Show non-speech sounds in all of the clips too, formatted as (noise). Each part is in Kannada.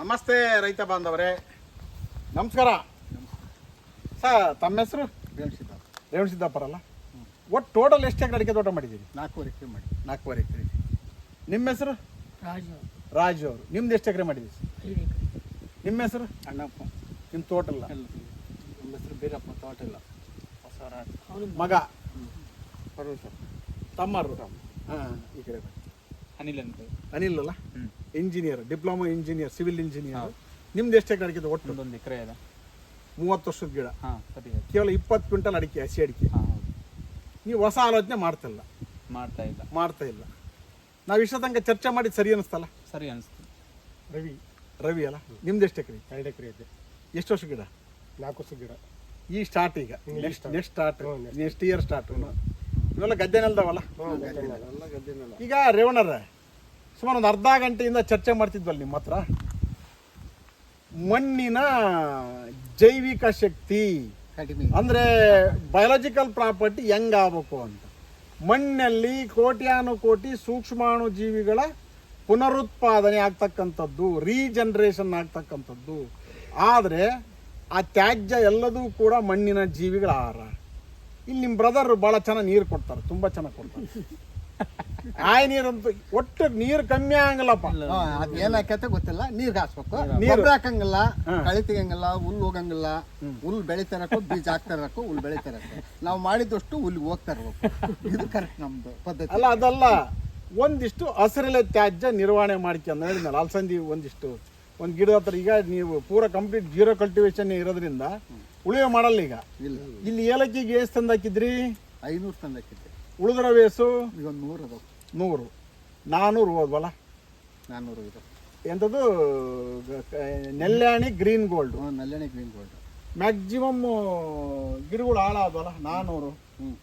ನಮಸ್ತೆ ರೈತ ಬಾಂಧವರೇ. ನಮಸ್ಕಾರ. ಸರ್ ತಮ್ಮ ಹೆಸರು? ರೇವಣಸಿದ್ದಾಪ ರೇವಣ ಸಿದ್ದಾಪುರಲ್ಲ ಒಟ್ಟು ಟೋಟಲ್ ಎಷ್ಟು ಎಕರೆ ಅಡಿಕೆ ತೋಟ ಮಾಡಿದ್ದೀರಿ? ನಾಲ್ಕೂವರೆ ಎಕರೆ ಮಾಡಿ ನಾಲ್ಕೂವರೆ ಎಕರೆ ನಿಮ್ಮ ಹೆಸರು? ರಾಜು ರಾಜು ಅವರು. ನಿಮ್ದು ಎಷ್ಟು ಎಕರೆ ಮಾಡಿದ್ದೀರಿ? ಐದು ಎಕರೆ. ನಿಮ್ಮ ಹೆಸರು? ಅಣ್ಣಪ್ಪ. ನಿಮ್ಮ ಟೋಟಲ್ ಎಲ್ಲ ನಿಮ್ಮ ಹೆಸರು ಬೀರಪ್ಪ ತೋಟ ಇಲ್ಲ. ಹೊಸ ಮಗ? ಪರ್ವತ ತಮ್ಮ. ಹಾಂ ಈ ಕಡೆ ಬನ್ನಿ. ಅನಿಲ್ ಅಂತ. ಅನಿಲ್ ಅಲ್ಲ. Engineer diploma engineer civil engineer ನಿಮ್ದು ಎಷ್ಟು ಎಕರೆ ಅಡಿಕೆ ಇದೆ ಒಟ್ಟು? ಒಂದೊಂದು ಎಕರೆ ಇದೆ. ಮೂವತ್ತು ವರ್ಷದ ಗಿಡ. ಹಾಂ ಸರಿ ಕೇವಲ ಇಪ್ಪತ್ತು ಕ್ವಿಂಟಲ್ ಅಡಿಕೆ ಹಸಿ ಅಡಿಕೆ. ಹಾಂ ಹೌದು. ನೀವು ಹೊಸ ಆಲೋಚನೆ ಮಾಡ್ತಿಲ್ಲ ಮಾಡ್ತಾ ಇಲ್ಲ. ಮಾಡ್ತಾ ಇಲ್ಲ. ನಾವು ಇಷ್ಟ ತನಕ ಚರ್ಚೆ ಮಾಡಿ ಸರಿ ಅನಿಸ್ತಲ್ಲ? ಸರಿ ಅನಿಸ್ತು. ರವಿ ರವಿ ಅಲ್ಲ? ನಿಮ್ದು ಎಷ್ಟು ಎಕರೆ? ಎರಡು ಎಕರೆ ಇದೆ. ಎಷ್ಟು ವರ್ಷ ಗಿಡ? ನಾಲ್ಕು ವರ್ಷ ಗಿಡ. ಈ ಸ್ಟಾರ್ಟ್ ಈಗ. Next next start next year start ಇವೆಲ್ಲ ಗದ್ದೆ ನೆಲ್ದವಲ್ಲ? ಈಗ ರೇವಣ್ಣರ ಸುಮಾರು ಒಂದು ಅರ್ಧ ಗಂಟೆಯಿಂದ ಚರ್ಚೆ ಮಾಡ್ತಿದ್ವಲ್ಲ ನಿಮ್ಮ ಹತ್ರ? ಮಣ್ಣಿನ ಜೈವಿಕ ಶಕ್ತಿ ಅಂದ್ರೆ ಬಯಾಲಜಿಕಲ್ ಪ್ರಾಪರ್ಟಿ ಹೆಂಗ್ ಆಗ್ಬೇಕು ಅಂತ. ಮಣ್ಣಲ್ಲಿ ಕೋಟ್ಯಾನುಕೋಟಿ ಸೂಕ್ಷ್ಮಾಣು ಜೀವಿಗಳ ಪುನರುತ್ಪಾದನೆ ಆಗ್ತಕ್ಕಂಥದ್ದು ರೀಜನರೇಷನ್ ಆಗ್ತಕ್ಕಂಥದ್ದು. ಆದರೆ ಆ ತ್ಯಾಜ್ಯ ಎಲ್ಲದೂ ಕೂಡ ಮಣ್ಣಿನ ಜೀವಿಗಳ ಆಹಾರ. ಇಲ್ಲಿ ನಿಮ್ಮ ಬ್ರದರ್ ಭಾಳ ಚೆನ್ನಾಗಿ ನೀರು ಕೊಡ್ತಾರೆ ತುಂಬ ಚೆನ್ನಾಗಿ ಕೊಡ್ತಾರೆ. (laughs) ಆಯ್ ನೀರಂತೂ ಒಟ್ಟು ನೀರು ಕಮ್ಮಿ ಆಗಂಗಿಲ್ಲಪ್ಪ ಅದು ಏನಾಕೈತೆ ಗೊತ್ತಿಲ್ಲ ನೀರ್ಗೆ ಹಾಸ್ಬೇಕು. ನೀರು. ಹಾಕಂಗಿಲ್ಲ ಕಳಿ ಕಳೆ ಹುಲ್ ಹೋಗಂಗಿಲ್ಲ. ಹುಲ್ ಬೆಳಿತಾರಕ್ಕು ಬೀಜ ಹಾಕ್ತಾರಕ್ಕು ಹುಲ್ ಬೆಳಿತಾರಕ್ಕು. ನಾವು ಮಾಡಿದಷ್ಟು ಹುಲ್ ಹೋಗ್ತಾ ಇರ್ಬೇಕು. ಇದು ಕರೆಕ್ಟ್ ನಮ್ದು ಪದ್ಧತಿ. ಅಲ್ಲ ಅದಲ್ಲ ಒಂದಿಷ್ಟು ಹಸಿರಿಲೆ ತ್ಯಾಜ್ಯ ನಿರ್ವಹಣೆ ಅಂತ ಹೇಳಿದ್ನಲ್ಲ ಅಲ್ಸಂದಿ ಒಂದಿಷ್ಟು ಒಂದು ಗಿಡದ ಹತ್ರ ಈಗ ನೀವು ಪೂರ ಕಂಪ್ಲೀಟ್ ಜೀರೋ ಕಲ್ಟಿವೇಶನ್ ಇರೋದ್ರಿಂದ ಉಳಿವೆ ಮಾಡಲ್ಲ ಈಗ. ಇಲ್ಲ. ಇಲ್ಲಿ ಏಲಕ್ಕಿಗೆ ಎಷ್ಟು ತಂದು ಹಾಕಿದ್ರಿ? ಐನೂರು ತಂದು ಹಾಕಿದ್ದೆ. ಉಳಿದ್ರ ವೇಸು ಈಗ ಒಂದು ನೂರು ಅದಾವ. ನೂರು. ನಾನ್ನೂರು ಹೋದ್ವಲ್ಲ? ನಾನ್ನೂರು ಇದೆ. ಎಂಥದ್ದು? ನೆಲ್ಯಾಣಿ ಗ್ರೀನ್ ಗೋಲ್ಡ್. ನೆಲ್ಯಾಣಿ ಗ್ರೀನ್ ಗೋಲ್ಡ್. ಮ್ಯಾಕ್ಸಿಮಮ್ ಗಿಡಗಳು ಹಾಳಾದ್ವಲ್ಲ? ನಾನ್ನೂರು ಹ್ಞೂ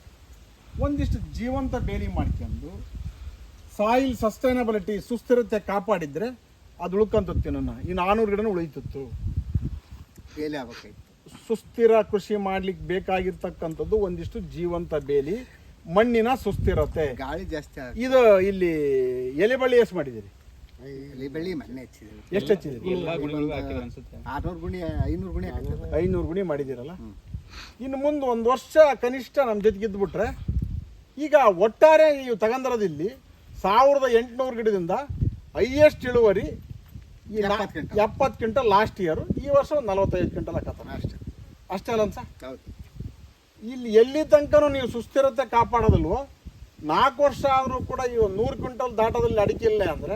ಒಂದಿಷ್ಟು ಜೀವಂತ ಬೇಲಿ ಮಾಡ್ಕೊಂಡು ಸಾಯಿಲ್ ಸಸ್ಟೈನಬಿಲಿಟಿ ಸುಸ್ಥಿರತೆ ಕಾಪಾಡಿದ್ರೆ ಅದು ಉಳ್ಕೊಂತಿತ್ತು ನನ್ನ. ಈ ನಾನ್ನೂರು ಗಿಡನ ಉಳಿತಿತ್ತು. ಬೇಲಿ ಆಗ್ಬೇಕಾಯ್ತು. ಸುಸ್ಥಿರ ಕೃಷಿ ಮಾಡ್ಲಿಕ್ಕೆ ಬೇಕಾಗಿರ್ತಕ್ಕಂಥದ್ದು ಒಂದಿಷ್ಟು ಜೀವಂತ ಬೇಲಿ ಮಣ್ಣಿನ ಸುಸ್ಥಿರತೆ. ಗಾಳಿ ಜಾಸ್ತಿ ಇದು ಇಲ್ಲಿ ಎಲೆ ಬಳ್ಳಿ ಎಷ್ಟು ಮಾಡಿದಿರಿ ಎಷ್ಟು ಬೆಳ್ಳಿ ಎಷ್ಟು ಅನ್ಸುತ್ತೆ. ಆರ್ನೂರು ಗುಣಿ ಐನೂರು ಗುಣಿ ಹಾಕಿದ್ವಿ ಐನೂರು ಗುಣಿ ಮಾಡಿದಿರಲ್ಲ ಇನ್ನು ಮುಂದೆ ಒಂದು ವರ್ಷ ಕನಿಷ್ಠ ನಮ್ಮ ಜೊತೆಗೆ ಇದ್ಬಿಟ್ರೆ ಈಗ ಒಟ್ಟಾರೆ ನೀವು ತಗೊಂಡಿರೋದು ಇಲ್ಲಿ ಸಾವಿರದ ಎಂಟುನೂರು ಗಿಡದಿಂದ ಹೈಯೆಸ್ಟ್ ಇಳುವರಿ ಈ ಎಪ್ಪತ್ತು ಕ್ವಿಂಟಲ್. ಲಾಸ್ಟ್ ಇಯರ್ ಈ ವರ್ಷ ಒಂದು ನಲವತ್ತೈದು ಕ್ವಿಂಟಲ್ ಹಾಕತ್ತಾನೆ ಅಷ್ಟೇ. ಅಷ್ಟೇ ಅಲ್ಲ ಸರ್ ಹೌದು. ಇಲ್ಲಿ ಎಲ್ಲಿ ತನಕನೂ ನೀವು ಸುಸ್ಥಿರತೆ ಕಾಪಾಡೋದಲ್ವೋ ನಾಲ್ಕು ವರ್ಷ ಆದರೂ ಕೂಡ ಈ ಒಂದು ನೂರು ಕ್ವಿಂಟಲ್ ದಾಟದಲ್ಲಿ ಅಡಿಕೆ ಇಲ್ಲ ಅಂದರೆ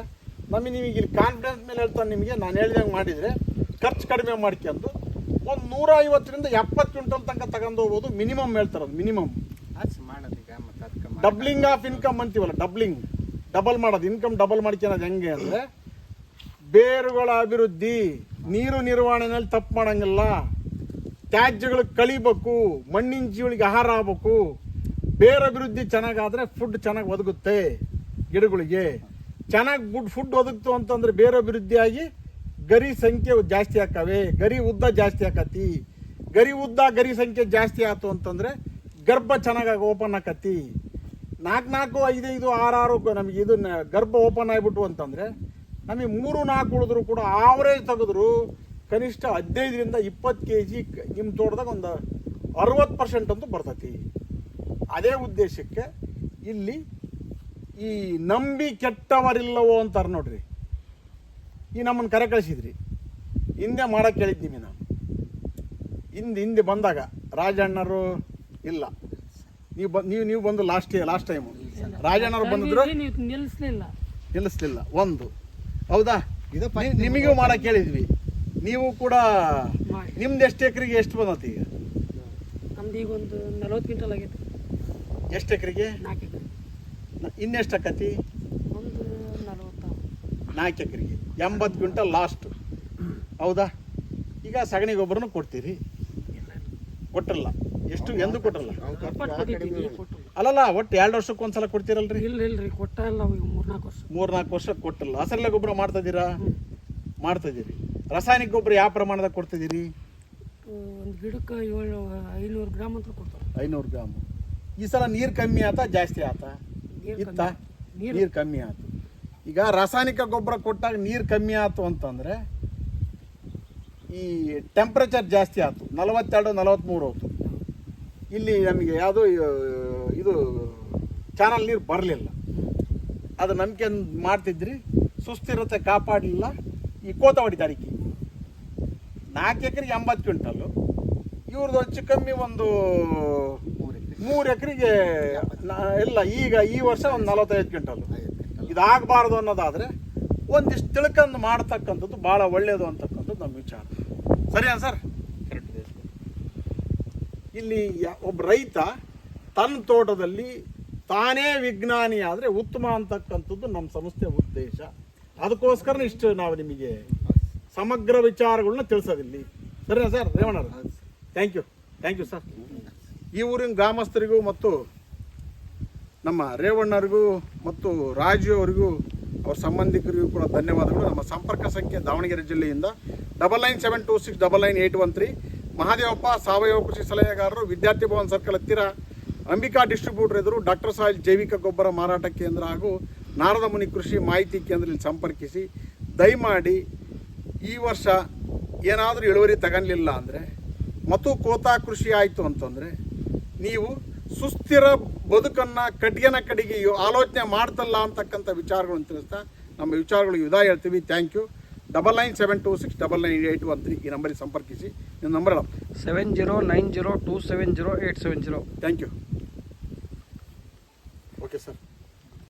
ನಮಗೆ ನಿಮಗೆ ಇಲ್ಲಿ ಕಾನ್ಫಿಡೆನ್ಸ್ ಮೇಲೆ ಹೇಳ್ತಾನೆ ನಿಮಗೆ ನಾನು ಹೇಳಿದಂಗೆ ಮಾಡಿದರೆ ಖರ್ಚು ಕಡಿಮೆ ಮಾಡ್ಕೊಂಡು ಒಂದು ನೂರ ಐವತ್ತರಿಂದ ಎಪ್ಪತ್ತು ಕ್ವಿಂಟಲ್ ತನಕ ತಗೊಂಡು ಹೋಗ್ಬೋದು ಮಿನಿಮಮ್ ಹೇಳ್ತಾರದು ಮಿನಿಮಮ್. ಆಚೆ ಮಾಡೋದು ಈಗ ಮತ್ತೆ ಡಬ್ಲಿಂಗ್ ಆಫ್ ಇನ್ಕಮ್ ಅಂತೀವಲ್ಲ ಡಬ್ಲಿಂಗ್ ಡಬಲ್ ಮಾಡೋದು ಇನ್ಕಮ್ ಡಬಲ್ ಮಾಡ್ಕೊಳೋದು ಹೆಂಗೆ ಅಂದರೆ ಬೇರುಗಳ ಅಭಿವೃದ್ಧಿ, ನೀರು ನಿರ್ವಹಣೆಯಲ್ಲಿ ತಪ್ಪು ಮಾಡಂಗಿಲ್ಲ. ತ್ಯಾಜ್ಯಗಳು ಕಳಿಬೇಕು, ಮಣ್ಣಿನ ಜೀವಳಿಗೆ ಆಹಾರ ಆಗ್ಬೇಕು. ಬೇರೆ ಅಭಿವೃದ್ಧಿ ಚೆನ್ನಾಗಾದ್ರೆ ಫುಡ್ ಚೆನ್ನಾಗಿ ಒದಗುತ್ತೆ ಗಿಡಗಳಿಗೆ. ಚೆನ್ನಾಗಿ ಫುಡ್ ಫುಡ್ ಒದಗ್ತು ಅಂತಂದ್ರೆ ಬೇರೆ ಅಭಿವೃದ್ಧಿಯಾಗಿ ಗರಿ ಸಂಖ್ಯೆ ಜಾಸ್ತಿ ಆಕವೆ ಗರಿ ಉದ್ದ ಜಾಸ್ತಿ ಆಕತಿ. ಗರಿ ಉದ್ದ, ಗರಿ ಸಂಖ್ಯೆ ಜಾಸ್ತಿ ಆಯ್ತು ಅಂತಂದ್ರೆ ಗರ್ಭ ಚೆನ್ನಾಗಿ ಓಪನ್ ಆಕತಿ. ನಾಲ್ಕು ನಾಲ್ಕು ಐದೈದು ಐದು ಆರು ಆರು ನಮಗೆ ಇದನ್ನ ಗರ್ಭ ಓಪನ್ ಆಗಿಬಿಟ್ಟು ಅಂತಂದ್ರೆ ನಮಗೆ ಮೂರು ನಾಲ್ಕು ಉಳಿದ್ರು ಕೂಡ ಆವರೇಜ್ ತೆಗೆದ್ರು ಕನಿಷ್ಠ ಹದಿನೈದರಿಂದ ಇಪ್ಪತ್ತು ಕೆ ಜಿ ನಿಮ್ಮ ತೋಟದಾಗ ಒಂದು ಅರವತ್ತು ಪರ್ಸೆಂಟ್ ಅಂತೂ ಬರ್ತೈತಿ. ಅದೇ ಉದ್ದೇಶಕ್ಕೆ ಇಲ್ಲಿ ಈ ನಂಬಿ ಕೆಟ್ಟವರಿಲ್ಲವೋ ಅಂತಾರೆ ನೋಡ್ರಿ. ಈ ನಮ್ಮನ್ನು ಕರೆ ಕಳಿಸಿದ್ರಿ. ಹಿಂದೆ ಮಾಡಕ್ಕೆ ಕೇಳಿದ್ದೀನಿ ನಾನು. ಹಿಂದೆ ಹಿಂದೆ ಬಂದಾಗ ರಾಜಣ್ಣರು ಇಲ್ಲ. ನೀವು ಬ ನೀವು ನೀವು ಬಂದು ಲಾಸ್ಟ್ ಲಾಸ್ಟ್ ಟೈಮು ರಾಜಣ್ಣರು ಬಂದಿದ್ರು. ನೀವು ನಿಲ್ಲಿಸ್ಲಿಲ್ಲ. ನಿಲ್ಲಿಸ್ಲಿಲ್ಲ. ಒಂದು. ಹೌದಾ? ಇದು ನಿಮಗೂ ಮಾಡಕ್ಕೆ ಹೇಳಿದ್ವಿ. ನೀವು ಕೂಡ ನಿಮ್ದು ಎಷ್ಟು ಎಕರೆಗೆ ಎಷ್ಟು ಬಂದತಿ ಈಗ? ನಮ್ದು ಈಗ ಒಂದು ನಲ್ವತ್ತು ಕ್ವಿಂಟಲ್ ಆಗೈತೆ. ಎಷ್ಟು ಎಕರೆಗೆ? ನಾಲ್ಕು ಎಕರೆ. ಇನ್ನೆಷ್ಟು ಆಕತಿ? ಒಂದು ನಲ್ವತ್ತು ನಾಲ್ಕು ಎಕರೆಗೆ. ಎಂಬತ್ತು ಕ್ವಿಂಟಲ್ ಲಾಸ್ಟ್ ಹೌದಾ? ಈಗ ಸಗಣಿ ಗೊಬ್ಬರನು ಕೊಡ್ತೀರಿ. ಕೊಟ್ಟಲ್ಲ ಎಷ್ಟು ಎಂದು ಕೊಟ್ಟಲ್ಲ? ಅಲ್ಲಲ್ಲ ಒಟ್ಟು ಎರಡು ವರ್ಷಕ್ಕೆ ಒಂದ್ಸಲ ಕೊಡ್ತೀರಲ್ರಿ? ಇಲ್ಲ ಇಲ್ರಿ ಕೊಟ್ಟಲ್ಲ ಮೂರ್ನಾಲ್ಕು ವರ್ಷ. ಮೂರ್ನಾಲ್ಕು ವರ್ಷ ಕೊಟ್ಟಲ್ಲ ಹಸರಲೆ ಗೊಬ್ಬರ ಮಾಡ್ತಾ ಇದ್ದೀರಾ? ಮಾಡ್ತಾ ಇದ್ದೀರಿ ರಾಸಾಯನಿಕ ಗೊಬ್ಬರ ಯಾವ ಪ್ರಮಾಣದಾಗ ಕೊಡ್ತಿದ್ದೀರಿ? ಒಂದು ಗಿಡಕ್ಕೆ ಏಳು ಐನೂರು ಗ್ರಾಮ್ ಅಂತ ಕೊಡ್ತಾರೆ. ಐನೂರು ಗ್ರಾಮ್. ಈ ಸಲ ನೀರು ಕಮ್ಮಿ ಆತ ಜಾಸ್ತಿ ಆತ? ನೀರ್ ಇತ್ತ? ನೀರು- ನೀರು ಕಮ್ಮಿ ಆತು. ಈಗ ರಾಸಾಯನಿಕ ಗೊಬ್ಬರ ಕೊಟ್ಟಾಗ ನೀರು ಕಮ್ಮಿ ಆಯ್ತು ಅಂತಂದ್ರೆ ಈ ಟೆಂಪ್ರೇಚರ್ ಜಾಸ್ತಿ ಆಯ್ತು ನಲವತ್ತೆರಡು ನಲವತ್ತ್ಮೂರು ಹೋಯ್ತು ಇಲ್ಲಿ ನಮಗೆ ಯಾವುದು ಇದು ಚಾನಲ್ ನೀರು ಬರಲಿಲ್ಲ. ಅದು ನಂಬಿಕೆ ಮಾಡ್ತಿದ್ರಿ, ಸುಸ್ಥಿರತೆ ಕಾಪಾಡಲಿಲ್ಲ ಈ ಕೋತವಾಡಿ ದಾಡಿಕೆ ನಾಲ್ಕು ಎಕರೆಗೆ ಎಂಬತ್ತು ಕ್ವಿಂಟಲ್ಲು ಇವ್ರದ್ದು ಹೆಚ್ಚು ಕಮ್ಮಿ ಒಂದು ಮೂರು ಎಕರೆ ಮೂರು ಎಕರೆಗೆ ಇಲ್ಲ, ಈಗ ಈ ವರ್ಷ ಒಂದು ನಲವತ್ತೈದು ಕ್ವಿಂಟಲ್ಲು ಕ್ವಿಂಟಲ್ ಇದಾಗಬಾರ್ದು ಅನ್ನೋದಾದರೆ ಒಂದಿಷ್ಟು ತಿಳ್ಕೊಂಡು ಮಾಡ್ತಕ್ಕಂಥದ್ದು ಭಾಳ ಒಳ್ಳೆಯದು ಅಂತಕ್ಕಂಥದ್ದು ನಮ್ಮ ವಿಚಾರ. ಸರಿಯಾ ಸರ್? ಇಲ್ಲಿ ಒಬ್ಬ ರೈತ ತನ್ನ ತೋಟದಲ್ಲಿ ತಾನೇ ವಿಜ್ಞಾನಿ ಆದರೆ ಉತ್ತಮ ಅಂತಕ್ಕಂಥದ್ದು ನಮ್ಮ ಸಂಸ್ಥೆ ಉದ್ದೇಶ. ಅದಕ್ಕೋಸ್ಕರ ಇಷ್ಟು ನಾವು ನಿಮಗೆ ಸಮಗ್ರ ವಿಚಾರಗಳನ್ನ ತಿಳಿಸೋದಿಲ್ಲಿ ಸರಿನಾ sir? Revanna thank you thank you sir ಈ ಊರಿನ ಗ್ರಾಮಸ್ಥರಿಗೂ ಮತ್ತು ನಮ್ಮ ರೇವಣ್ಣರಿಗೂ ಮತ್ತು ರಾಜು ಅವರಿಗೂ, ಅವ್ರ ಸಂಬಂಧಿಕರಿಗೂ ಕೂಡ ಧನ್ಯವಾದಗಳು. ನಮ್ಮ ಸಂಪರ್ಕ ಸಂಖ್ಯೆ ದಾವಣಗೆರೆ ಜಿಲ್ಲೆಯಿಂದ double nine seven two six double nine eight one three Mahadevappa ಸಾವಯವ ಕೃಷಿ ಸಲಹೆಗಾರರು, ವಿದ್ಯಾರ್ಥಿ ಭವನ್ ಸರ್ಕಲ್ ಹತ್ತಿರ ಅಂಬಿಕಾ ಡಿಸ್ಟ್ರಿಬ್ಯೂಟರ್ ಎದುರು ಡಾಕ್ಟರ್ ಸಾಯಿಲ್ ಜೈವಿಕ ಗೊಬ್ಬರ ಮಾರಾಟ ಕೇಂದ್ರ ಹಾಗೂ ನಾರದ ಮುನಿ ಕೃಷಿ ಮಾಹಿತಿ ಕೇಂದ್ರದಲ್ಲಿ ಸಂಪರ್ಕಿಸಿ, ದಯಮಾಡಿ ಈ ವರ್ಷ ಏನಾದರೂ ಇಳುವರಿ ತಗೊಳ್ಲಿಲ್ಲ ಅಂದರೆ, ಮತ್ತು ಕೋತಾ ಕೃಷಿ ಆಯಿತು ಅಂತಂದರೆ, ನೀವು ಸುಸ್ಥಿರ ಬದುಕನ್ನು ಕಡ್ಗೆನ ಕಡೆಗೆ ಆಲೋಚನೆ ಮಾಡ್ತಲ್ಲ ಅಂತಕ್ಕಂಥ ವಿಚಾರಗಳನ್ನು ತಿಳಿಸ್ತಾ ನಮ್ಮ ವಿಚಾರಗಳಿಗೆ ವಿದಾಯ ಹೇಳ್ತೀವಿ. Thank you double nine seven two six double nine eight one three ಈ ನಂಬರಿಗೆ ಸಂಪರ್ಕಿಸಿ. ನಿಮ್ಮ ನಂಬರ್ ಹೇಳಪ್ಪ seven zero nine zero two seven zero eight seven zero thank you okay sir